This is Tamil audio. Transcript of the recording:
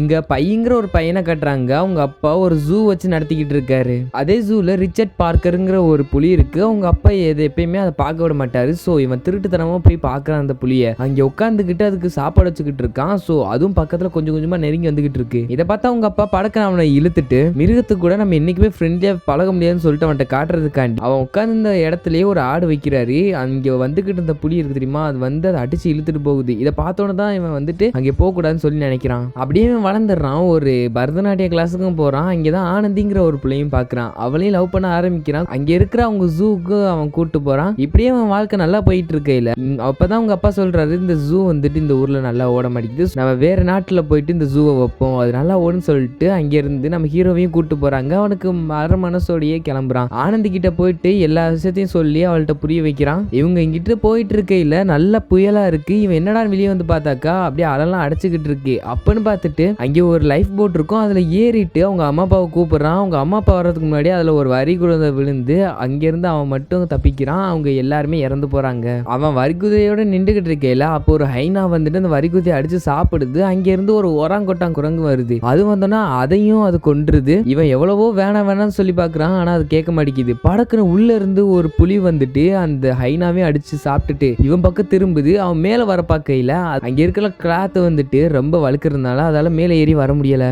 இங்கே பையங்கிற ஒரு பையனை கட்டுறாங்க. அவங்க அப்பா ஒரு ஜூ வச்சு நடத்திக்கிட்டு இருக்காரு. அதே ஜூவில் ரிச்சர்ட் பார்க்கருங்கிற ஒரு புலி இருக்குது அவங்க அப்பா எது எப்பயுமே அதை பார்க்க விட மாட்டாரு. ஸோ இவன் திருட்டுத்தனமாக போய் பார்க்குறான் அந்த புலியை. அங்கே உட்காந்துக்கிட்டு அதுக்கு சாப்பாடு வச்சுக்கிட்டு இருக்கான். ஸோ அதுவும் பக்கத்தில் கொஞ்சம் கொஞ்சமாக நெருங்கி வந்துக்கிட்டு இருக்கு. இதை பார்த்தா அவங்க அப்பா படக்க அவனை இழுத்துட்டு மிருகத்துக்கு கூட நம்ம என்னைக்குமே ஃப்ரெண்ட்லியாக பழக முடியாதுன்னு சொல்லிட்டு அவன்கிட்ட காட்டுறதுக்காண்டி அவன் உட்காந்துருந்த இடத்துலயே ஒரு ஆடு வைக்கிறாரு. அங்கே வந்துக்கிட்டு இருந்த புலி இருக்கு தெரியுமா? அது வந்து அதை அடிச்சு இழுத்துட்டு போகுது. இதை பார்த்தோன்னு தான் இவன் வந்துட்டு அங்கே போகக்கூடாதுன்னு சொல்லி நினைக்கிறான். அப்படியே இவன் வளர்ந்துடுறான். ஒரு பரதநாட்டிய கிளாஸுக்கும் போகிறான் அங்கே தான் ஆனந்திங்கிற ஒரு பிள்ளையும் பார்க்குறான். அவளையும் லவ் பண்ண ஆரம்பிக்கிறான். அங்கே இருக்கிற அவங்க ஜூக்கு அவன் கூட்டு போகிறான் இப்படியே அவன் வாழ்க்கை நல்லா போயிட்டு இருக்கையில் ம், அவங்க அப்பா சொல்கிறாரு இந்த ஜூ வந்துட்டு இந்த ஊரில் நல்லா ஓட மாட்டேங்குது. நம்ம வேறு நாட்டில் போயிட்டு இந்த ஜூவை வைப்போம். அது நல்லா ஓடுன்னு சொல்லிட்டு அங்கேருந்து நம்ம ஹீரோவையும் கூட்டு போகிறாங்க அவனுக்கு மர மனசோடையே கிளம்புறான். ஆனந்தி கிட்ட போயிட்டு எல்லா விஷயத்தையும் சொல்லி அவள்கிட்ட புரிய வைக்கிறான். இவங்க இங்கிட்டு போயிட்டு இருக்கையில் நல்ல புயலாக இருக்குது இவன் என்னடா வெளியே வந்து பார்த்தாக்கா அப்படியே அலெல்லாம் அடைச்சிக்கிட்டு இருக்கு. அப்பன்னு பார்த்துட்டு அங்கே ஒரு லைஃப் போட் இருக்கும். அதுல ஏறிட்டு அவங்க அம்மா அப்பாவை கூப்பிடுறான். அவங்க அம்மா அப்பா வர்றதுக்கு முன்னாடி அதுல ஒரு வரி குழந்தை விழுந்து அங்கேருந்து அவன் மட்டும் தப்பிக்கிறான். அவங்க எல்லாருமே இறந்து போறாங்க. அவன் வரிகுதையோட நின்றுகிட்டு இருக்கையில அப்போ ஒரு ஹைனா வந்துட்டு அந்த வரிக்குதையை அடிச்சு சாப்பிடுது. அங்கேருந்து ஒரு ஒராங்கொட்டான் குரங்கு வருது. அது வந்தோன்னா அதையும் அது கொன்றுது. இவன் எவ்வளவோ வேணாம் வேணாம்னு சொல்லி பார்க்குறான். ஆனா அது கேட்க மாட்டேங்குது. படக்குன்னு உள்ள இருந்து ஒரு புலி வந்துட்டு அந்த ஹைனாவே அடிச்சு சாப்பிட்டுட்டு இவன் பக்கம் திரும்புது. அவன் மேல வர பார்க்கையில் அங்க இருக்கிற கிளாத் வந்துட்டு ரொம்ப வழுக்கிறதுனால அதால மேலே ஏறி வர முடியல.